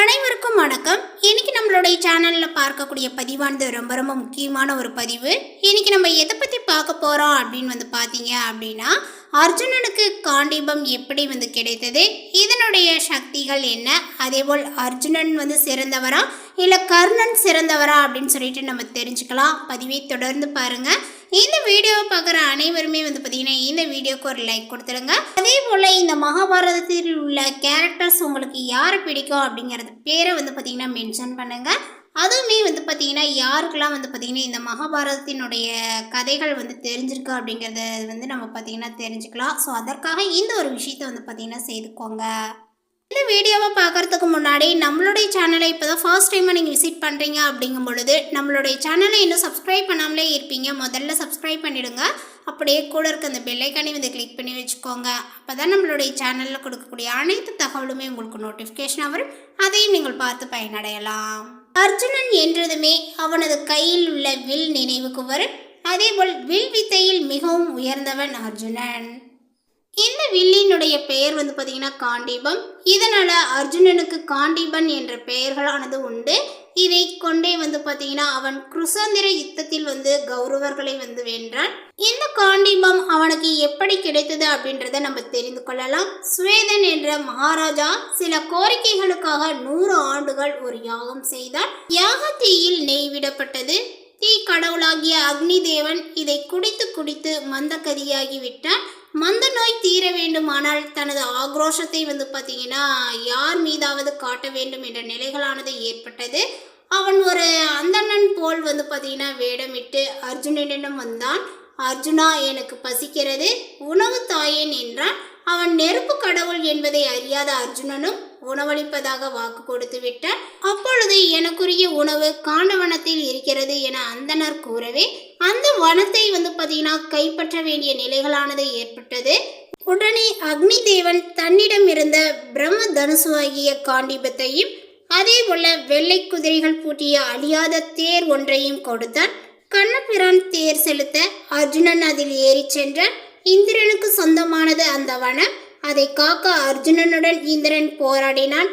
அனைவருக்கும் வணக்கம். இன்னைக்கு நம்மளுடைய சேனலில் பார்க்கக்கூடிய பதிவானது ரொம்ப ரொம்ப முக்கியமான ஒரு பதிவு. இன்னைக்கு நம்ம எதை பற்றி பார்க்க போகிறோம் அப்படின்னு வந்து பார்த்தீங்க அப்படின்னா அர்ஜுனனுக்கு காண்டீபம் எப்படி வந்து கிடைத்தது? இதனுடைய சக்திகள் என்ன? அதேபோல் அர்ஜுனன் வந்து சிறந்தவரா? இல்லை கர்ணன் சிறந்தவரா? அப்படின்னு சொல்லிட்டு நம்ம தெரிஞ்சுக்கலாம். பதிவை தொடர்ந்து பாருங்கள் இந்த வீடியோவை பார்க்குற அனைவருமே வந்து பார்த்தீங்கன்னா இந்த வீடியோக்கு ஒரு லைக் கொடுத்துருங்க அதே போல் இந்த மகாபாரதத்தில் உள்ள கேரக்டர்ஸ் உங்களுக்கு யாரை பிடிக்கும் அப்படிங்கிறது பேரை வந்து பார்த்தீங்கன்னா மென்ஷன் பண்ணுங்கள் அதுவுமே வந்து பார்த்தீங்கன்னா யாருக்கெல்லாம் வந்து பார்த்தீங்கன்னா இந்த மகாபாரதத்தினுடைய கதைகள் வந்து தெரிஞ்சிருக்கு அப்படிங்கிறத வந்து நம்ம பார்த்தீங்கன்னா தெரிஞ்சுக்கலாம். ஸோ அதற்காக இந்த ஒரு விஷயத்த வந்து பார்த்தீங்கன்னா செய்துக்கோங்க. இந்த வீடியோவை பார்க்கறதுக்கு முன்னாடி நம்மளுடைய சேனலை இப்போ தான் ஃபர்ஸ்ட் டைமாக நீங்கள் விசிட் பண்ணுறீங்க அப்படிங்கும் பொழுது நம்மளுடைய சேனலை இன்னும் சப்ஸ்கிரைப் பண்ணாமலே இருப்பீங்க. முதல்ல சப்ஸ்கிரைப் பண்ணிடுங்க. அப்படியே கூட இருக்க அந்த பெல்லைக்கானே வந்து கிளிக் பண்ணி வச்சுக்கோங்க. அப்போ தான் நம்மளுடைய சேனலில் கொடுக்கக்கூடிய அனைத்து தகவலுமே உங்களுக்கு நோட்டிஃபிகேஷன் வரும். அதையும் நீங்கள் பார்த்து பயனடையலாம். அர்ஜுனன் என்றதுமே அவனது கையில் உள்ள வில் நினைவுக்கு வரும். அதேபோல் வில் வித்தையில் மிகவும் உயர்ந்தவன் அர்ஜுனன். இந்த வில்லினுடைய பெயர் வந்து பார்த்தீங்கன்னா காண்டீபம். இதனால் அர்ஜுனனுக்கு காண்டீபன் என்ற பெயர்களானது உண்டு. இதை கொண்டே வந்து பார்த்தீங்கன்னா அவன் குருசந்திர யுத்தத்தில் வந்து கௌரவர்களை வந்து வென்றான். இந்த காண்டீபம் அவனுக்கு எப்படி கிடைத்தது அப்படின்றத நம்ம தெரிந்து கொள்ளலாம். சுவேதன் என்ற மகாராஜா சில கோரிக்கைகளுக்காக நூறு ஆண்டுகள் ஒரு யாகம் செய்தார். யாக தீயில் நெய் விடப்பட்டது. தீ கடவுளாகிய அக்னி தேவன் இதை குடித்து குடித்து மந்தகதியாகி விட்டான். மந்த நோய் தீர வேண்டுமானால் தனது ஆக்ரோஷத்தை வந்து பார்த்தீங்கன்னா யார் மீதாவது காட்ட வேண்டும் என்ற நிலைகளானது ஏற்பட்டது. அவன் ஒரு அந்தணன் போல் வந்து பார்த்தீங்கன்னா வேடமிட்டு அர்ஜுனனிடம் வந்தான். அர்ஜுனா எனக்கு பசிக்கிறது. உணவு தாயேன் என்றான். அவன் நெருப்பு கடவுள் என்பதை அறியாத அர்ஜுனனும் உணவளிப்பதாக வாக்கு கொடுத்து விட்டான். அப்பொழுது எனக்குரிய உணவு காண்டவனத்தில் இருக்கிறது என அந்தனர் கூறவே அந்த வனத்தை வந்து பார்த்தீங்கன்னா கைப்பற்ற வேண்டிய நிலைகளானது ஏற்பட்டது. உடனே அக்னி தேவன் தன்னிடம் இருந்த பிரம்ம தனுசுவாகிய காண்டிபத்தையும் அதே போல வெள்ளை குதிரைகள் பூட்டிய அழியாத தேர் ஒன்றையும் கொடுத்தான். கண்ணபிரான் தேர் செலுத்த அர்ஜுனன் அதில் ஏறிச் சென்றான் இந்திரனுக்கு சொந்தமானது அந்த வனம். அதை காக்க அர்ஜுனனுடன் இந்திரன் போராடினான்.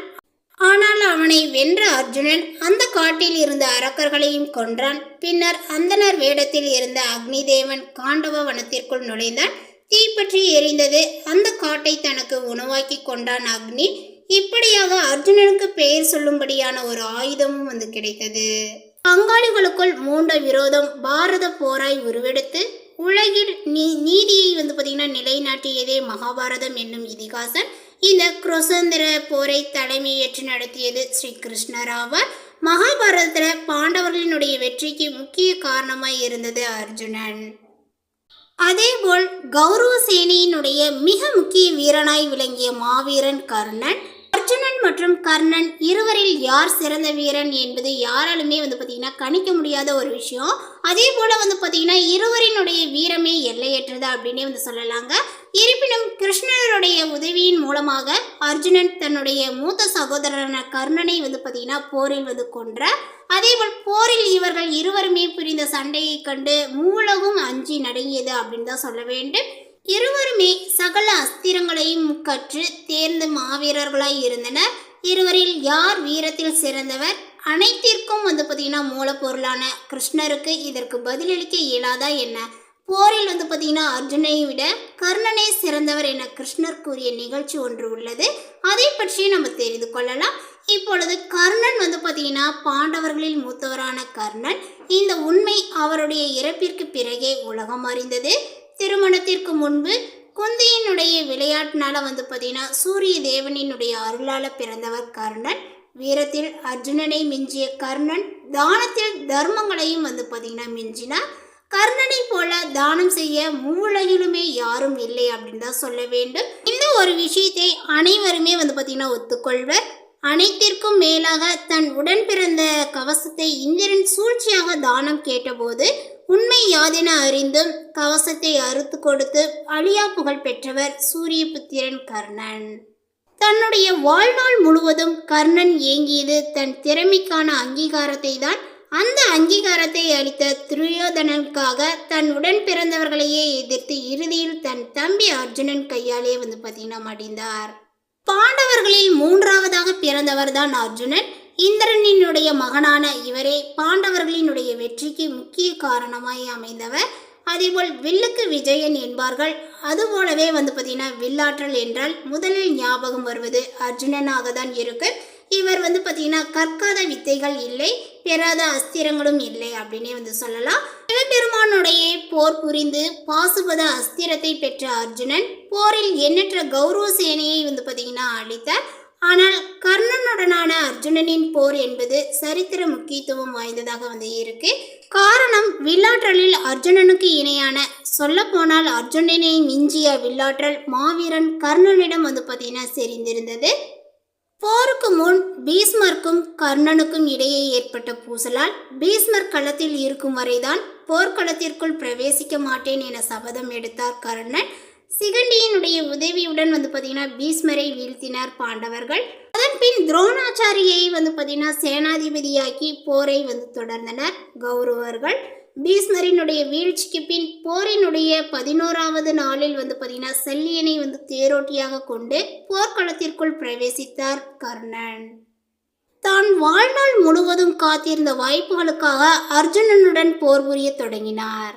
ஆனால் அவனை வென்ற அர்ஜுனன் அந்த காட்டில் இருந்த அரக்கர்களையும் கொன்றான். பின்னர் அந்தனர் வேடத்தில் இருந்த அக்னி தேவன் காண்டவ வனத்திற்குள் நுழைந்தான். தீப்பற்றி எரிந்தது. அந்த காட்டை தனக்கு உணவாக்கி கொண்டான் அக்னி. இப்படியாக அர்ஜுனனுக்கு பெயர் சொல்லும்படியான ஒரு ஆயுதமும் வந்து கிடைத்தது. பங்காளிகளுக்குள் மூண்ட விரோதம். பாரத போராய் உருவெடுத்து உலகில் நீ நீதியை வந்து பார்த்திங்கன்னா நிலைநாட்டியதே மகாபாரதம் என்னும் இதிகாசன் இந்த குரோசந்திர போரை தலைமையேற்று நடத்தியது ஸ்ரீ கிருஷ்ணர் ஆவார் மகாபாரதத்தில் பாண்டவர்களினுடைய வெற்றிக்கு முக்கிய காரணமாய் இருந்தது அர்ஜுனன். அதேபோல் கௌரவ சேனையினுடைய மிக முக்கிய வீரனாய் விளங்கிய மாவீரன் கர்ணன். அர்ஜுனன் மற்றும் கர்ணன் இருவரில் யார் சிறந்த வீரன் என்பது யாராலுமே வந்து பார்த்திங்கன்னா கணிக்க முடியாத ஒரு விஷயம். அதே போல் வந்து பார்த்திங்கன்னா இருவரினுடைய வீரமே எல்லையற்றது அப்படின்னே வந்து சொல்லலாங்க. இருப்பினும் கிருஷ்ணருடைய உதவியின் மூலமாக அர்ஜுனன் தன்னுடைய மூத்த சகோதரரான கர்ணனை வந்து பார்த்தீங்கன்னா போரில் வந்து கொன்றார். அதேபோல் போரில் இவர்கள் இருவருமே புரிந்த சண்டையை கண்டு மூலகும் அஞ்சி நடுங்கியது அப்படின்னு தான் சொல்ல வேண்டும். இருவருமே சகல அஸ்திரங்களையும் கற்று தேர்ந்த மாவீரர்களாய் இருந்தனர். இருவரில் யார் வீரத்தில் சிறந்தவர்? அனைத்திற்கும் வந்து பார்த்தீங்கன்னா மூலப்பொருளான கிருஷ்ணருக்கு இதற்கு பதிலளிக்க இயலாதா என்ன? போரில் வந்து பார்த்தீங்கன்னா அர்ஜுனை விட கர்ணனே சிறந்தவர் என கிருஷ்ணர் கூறிய நிகழ்ச்சி ஒன்று உள்ளது. அதை பற்றி நம்ம தெரிந்து கொள்ளலாம். இப்பொழுது கர்ணன் வந்து பார்த்தீங்கன்னா பாண்டவர்களில் மூத்தவரான கர்ணன். இந்த உண்மை அவருடைய இறப்பிற்கு பிறகே உலகம் அறிந்தது. திருமணத்திற்கு முன்பு குந்தியினுடைய விளையாட்டினால வந்து பார்த்தீங்கன்னா சூரிய தேவனினுடைய அருளால பிறந்தவர் கர்ணன். வீரத்தில் அர்ஜுனனை மிஞ்சிய கர்ணன் தானத்தில் தர்மங்களையும் வந்து பார்த்தீங்கன்னா மிஞ்சினார். கர்ணனை போல தானம் செய்ய மூவுலகிலுமே யாரும் இல்லை அப்படின்னு தான் சொல்ல வேண்டும். இந்த ஒரு விஷயத்தை அனைவருமே வந்து பார்த்தீங்கன்னா ஒத்துக்கொள்வர். அனைத்திற்கும் மேலாக தன் உடன் பிறந்த கவசத்தை இந்திரன் சூழ்ச்சியாக தானம் கேட்டபோது உண்மை யாதென அறிந்தும் கவசத்தை அறுத்து கொடுத்து அழியா புகழ் பெற்றவர் சூரியபுத்திரன் கர்ணன். தன்னுடைய வாழ்நாள் முழுவதும் கர்ணன் ஏங்கியது தன் திறமைக்கான அங்கீகாரத்தை தான் அந்த அங்கீகாரத்தை அளித்த துரியோதனனுக்காக தன் உடன் பிறந்தவர்களையே எதிர்த்து இறுதியில் தன் தம்பி அர்ஜுனன் கையாலே வந்து பார்த்தீங்கன்னா மடிந்தார். பாண்டவர்களில் மூன்றாவதாக பிறந்தவர்தான் அர்ஜுனன். இந்திரனினுடைய மகனான இவரே பாண்டவர்களினுடைய வெற்றிக்கு முக்கிய காரணமாய் அமைந்தவர். அதேபோல் வில்லுக்கு விஜயன் என்பார்கள். அதுபோலவே வந்து பார்த்தீங்கன்னா வில்லாற்றல் என்றால் முதலில் ஞாபகம் வருவது அர்ஜுனனாக தான் இருக்குது இவர் வந்து பார்த்தீங்கன்னா கற்காத வித்தைகள் இல்லை பெறாத அஸ்திரங்களும் இல்லை அப்படின்னே வந்து சொல்லலாம். சிவபெருமானுடைய போர் புரிந்து பாசுபத அஸ்திரத்தை பெற்ற அர்ஜுனன் போரில் எண்ணற்ற கௌரவ சேனையை வந்து பார்த்தீங்கன்னா அளித்தார் ஆனால் கர்ணனுடனான அர்ஜுனனின் போர் என்பது சரித்திர முக்கியத்துவம் வாய்ந்ததாக வந்து இருக்கு. காரணம் வில்லாற்றலில் அர்ஜுனனுக்கு இணையான சொல்லப்போனால் அர்ஜுனனை மிஞ்சிய வில்லாற்றல் மாவீரன் கர்ணனிடம் வந்து பார்த்தீங்கன்னா செறிந்திருந்தது. போருக்கு முன் பீஸ்மர்க்கும் கர்ணனுக்கும் இடையே ஏற்பட்ட பூசலால் பீஸ்மர் களத்தில் இருக்கும் வரைதான் போர்க்களத்திற்குள் பிரவேசிக்க மாட்டேன் என சபதம் எடுத்தார் கர்ணன். சிகண்டியினுடைய உதவியுடன் வந்து பார்த்தீங்கன்னா பீஸ்மரை வீழ்த்தினார் பாண்டவர்கள். அதன் பின் துரோணாச்சாரியை வந்து பார்த்தீங்கன்னா சேனாதிபதியாக்கி போரை வந்து தொடர்ந்தனர் கௌரவர்கள். பீஸ்மரினுடைய வீழ்ச்சிக்கு பின் போரினுடைய பதினோராவது நாளில் வந்து பார்த்தீங்கன்னா செல்லியனை வந்து தேரோட்டியாக கொண்டு போர்க்களத்திற்குள் பிரவேசித்தார் கர்ணன். தான் வாழ்நாள் முழுவதும் காத்திருந்த வாய்ப்புகளுக்காக அர்ஜுனனுடன் போர் புரிய தொடங்கினார்.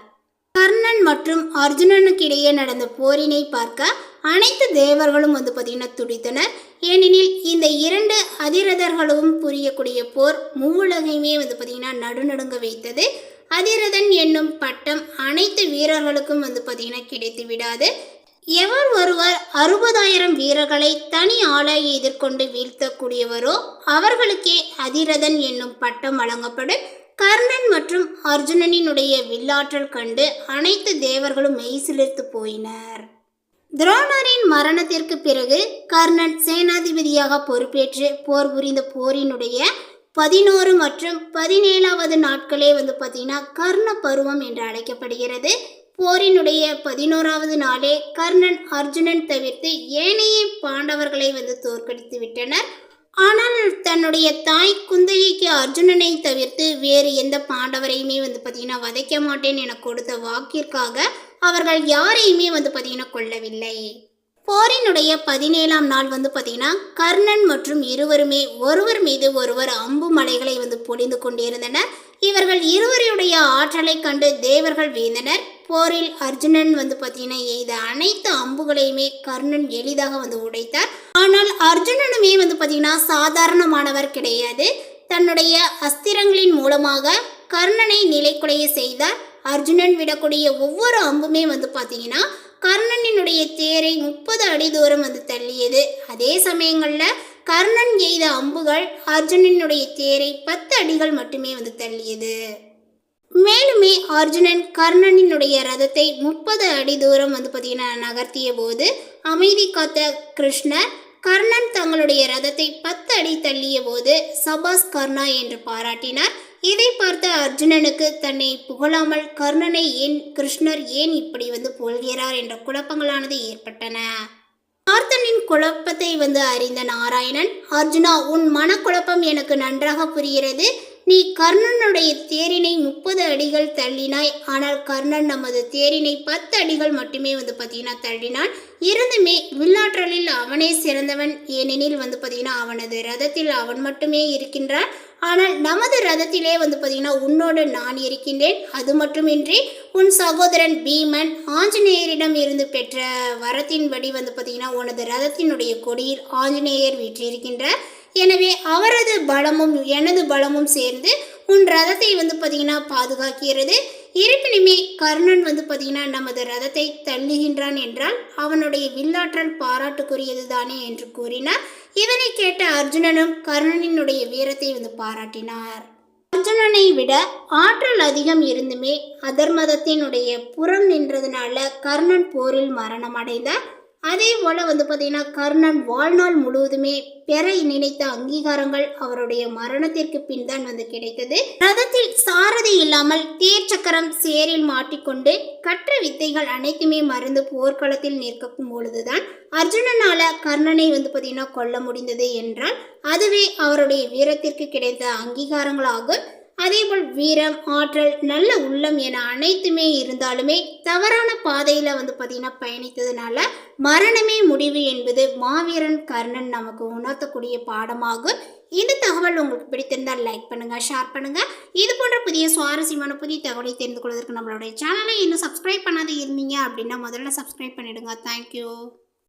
கர்ணன் மற்றும் அர்ஜுனனுக்கு இடையே நடந்த போரினை பார்க்க அனைத்து தேவர்களும் வந்து பார்த்தீங்கன்னா துடித்தனர். ஏனெனில் இந்த இரண்டு அதிரதர்களும் புரியக்கூடிய போர் மூவுலகையுமே வந்து பார்த்தீங்கன்னா நடுநடுங்க வைத்தது. அதிரதன் என்னும் பட்டம் அனைத்து வீரர்களுக்கும் வந்து பார்த்தீங்கன்னா கிடைத்து விடாது. எவர் ஒருவர் அறுபதாயிரம் வீரர்களை தனி ஆளாய் எதிர்கொண்டு வீழ்த்தக்கூடியவரோ அவர்களுக்கே அதிரதன் என்னும் பட்டம் வழங்கப்படும். கர்ணன் மற்றும் அர்ஜுனனினுடைய வில்லாற்றல் கண்டு அனைத்து தேவர்களும் மெய்சிலிர்த்து போயினர். துரோணரின் மரணத்திற்கு பிறகு கர்ணன் சேனாதிபதியாக பொறுப்பேற்று போர் புரிந்த போரினுடைய பதினோரு மற்றும் பதினேழாவது நாட்களே வந்து பார்த்தீங்கன்னா கர்ண பருவம் என்று அழைக்கப்படுகிறது. போரினுடைய பதினோராவது நாளே கர்ணன் அர்ஜுனன் தவிர்த்து ஏனைய பாண்டவர்களை வந்து தோற்கடித்து விட்டனர். ஆனால் தன்னுடைய தாய் குந்தகைக்கு அர்ஜுனனை தவிர்த்து வேறு எந்த பாண்டவரையுமே வந்து பார்த்தீங்கன்னா வதைக்க மாட்டேன் என கொடுத்த வாக்கிற்காக அவர்கள் யாரையுமே வந்து பார்த்தீங்கன்னா கொள்ளவில்லை போரினுடைய பதினேழாம் நாள் வந்து பார்த்தீங்கன்னா கர்ணன் மற்றும் இருவருமே ஒருவர் மீது ஒருவர் அம்பு மலைகளை வந்து பொழிந்து கொண்டிருந்தனர். இவர்கள் இருவருடைய ஆற்றலை கண்டு தேவர்கள் வீழ்ந்தனர். போரில் அர்ஜுனன் வந்து பார்த்தீங்கன்னா எய்த அனைத்து அம்புகளையுமே கர்ணன் எளிதாக வந்து உடைத்தார். ஆனால் அர்ஜுனனுமே வந்து பார்த்தீங்கன்னா சாதாரணமானவர் கிடையாது. தன்னுடைய அஸ்திரங்களின் மூலமாக கர்ணனை நிலைக்குலைய செய்தார். அர்ஜுனன் விடக்கூடிய ஒவ்வொரு அம்புமே வந்து பார்த்தீங்கன்னா கர்ணனினுடைய தேரை முப்பது அடி தூரம் வந்து தள்ளியது. அதே சமயங்களில் கர்ணன் எய்த அம்புகள் அர்ஜுனனுடைய தேரை பத்து அடிகள் மட்டுமே வந்து தள்ளியது. மேலுமே அர்ஜுனன் கர்ணனினுடைய ரதத்தை முப்பது அடி தூரம் வந்து பார்த்தீங்கன்னா நகர்த்திய போது அமைதி காத்த கிருஷ்ணர் கர்ணன் தங்களுடைய ரதத்தை பத்து அடி தள்ளிய போது சபாஸ் கர்ணா என்று பாராட்டினார். இதை பார்த்த அர்ஜுனனுக்கு தன்னை புகழாமல் கர்ணனை ஏன் கிருஷ்ணர் ஏன் இப்படி வந்து புகழ்கிறார் என்ற குழப்பங்களானது ஏற்பட்டன. பார்த்தனின் குழப்பத்தை வந்து அறிந்த நாராயணன் அர்ஜுனா உன் மனக்குழப்பம் எனக்கு நன்றாக புரிகிறது. நீ கர்ணனுடைய தேரினை முப்பது அடிகள் தள்ளினாய். ஆனால் கர்ணன் நமது தேரினை பத்து அடிகள் மட்டுமே வந்து பார்த்தீங்கன்னா தள்ளினான். இருந்துமே வில்லாற்றலில் அவனே சிறந்தவன். ஏனெனில் வந்து பார்த்தீங்கன்னா அவனது ரதத்தில் அவன் மட்டுமே இருக்கின்றான். ஆனால் நமது ரதத்திலே வந்து பார்த்தீங்கன்னா உன்னோடு நான் இருக்கின்றேன். அது மட்டுமின்றி உன் சகோதரன் பீமன் ஆஞ்சநேயரிடம் இருந்து பெற்ற வரத்தின்படி வந்து பார்த்தீங்கன்னா உனது ரதத்தினுடைய கொடியில் ஆஞ்சநேயர் வீற்றிருக்கின்றார். எனவே அவரது பலமும் எனது பலமும் சேர்ந்து உன் ரதத்தை வந்து பார்த்தீங்கன்னா பாதுகாக்கிறது. இருப்பினுமே கர்ணன் வந்து பார்த்தீங்கன்னா நமது ரதத்தை தள்ளுகின்றான் என்றால் அவனுடைய வில்லாற்றல் பாராட்டுக்குரியது தானே என்று கூறினார். இதனை கேட்ட அர்ஜுனனும் கர்ணனினுடைய வீரத்தை வந்து பாராட்டினார். அர்ஜுனனை விட ஆற்றல் அதிகம் இருந்துமே அதர்மதத்தினுடைய புறம் நின்றதுனால கர்ணன் போரில் மரணம் அடைந்தார் அதே போல வந்து பார்த்தீங்கன்னா கர்ணன் வாழ்நாள் முழுவதுமே பெற நினைத்த அங்கீகாரங்கள் அவருடைய மரணத்திற்கு பின் தான் வந்து கிடைத்தது. ரதத்தில் சாரதி இல்லாமல் தேர் சக்கரம் சேரில் மாட்டிக்கொண்டு கற்ற வித்தைகள் அனைத்துமே மறந்து போர்க்களத்தில் நிற்கும் பொழுதுதான் அர்ஜுனனால கர்ணனை வந்து பார்த்தீங்கன்னா கொல்ல முடிந்தது என்றால் அதுவே அவருடைய வீரத்திற்கு கிடைத்த அங்கீகாரங்களாகும் அதேபோல் வீரம் ஆற்றல் நல்ல உள்ளம் என அனைத்துமே இருந்தாலுமே தவறான பாதையில் வந்து பார்த்திங்கன்னா பயணித்ததுனால மரணமே முடிவு என்பது மாவீரன் கர்ணன் நமக்கு உணர்த்தக்கூடிய பாடமாகும். இந்த தகவல் உங்களுக்கு பிடித்திருந்தால் லைக் பண்ணுங்கள் ஷேர் பண்ணுங்கள் இது போன்ற புதிய சுவாரஸ்யமான புதிய தகவலை தெரிந்து கொள்வதற்கு நம்மளுடைய சேனலை இன்னும் சப்ஸ்கிரைப் பண்ணாத இருந்தீங்க அப்படின்னா முதல்ல சப்ஸ்கிரைப் பண்ணிடுங்க. தேங்க்யூ